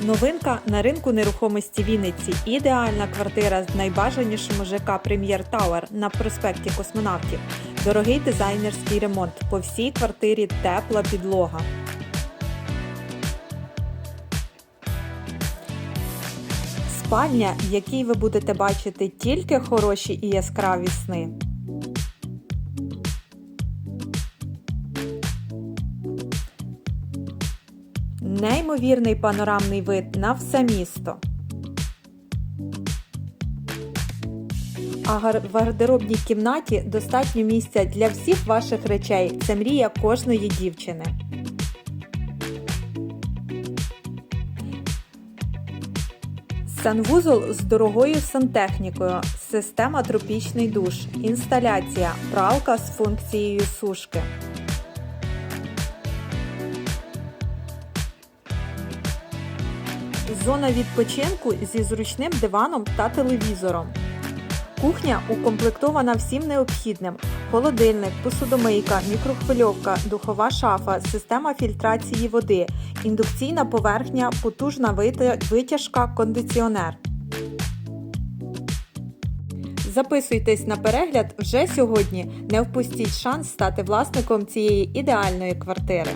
Новинка на ринку нерухомості Вінниці. Ідеальна квартира з найбажанішим ЖК Прем'єр Тауер на проспекті Космонавтів. Дорогий дизайнерський ремонт. По всій квартирі тепла підлога. Спальня, в якій ви будете бачити тільки хороші і яскраві сни. Неймовірний панорамний вид на все місто. А в гардеробній кімнаті достатньо місця для всіх ваших речей. Це мрія кожної дівчини. Санвузол з дорогою сантехнікою, система тропічний душ, інсталяція, пралка з функцією сушки. Зона відпочинку зі зручним диваном та телевізором. Кухня укомплектована всім необхідним: холодильник, посудомийка, мікрохвильовка, духова шафа, система фільтрації води, індукційна поверхня, потужна витяжка, кондиціонер. Записуйтесь на перегляд вже сьогодні. Не впустіть шанс стати власником цієї ідеальної квартири.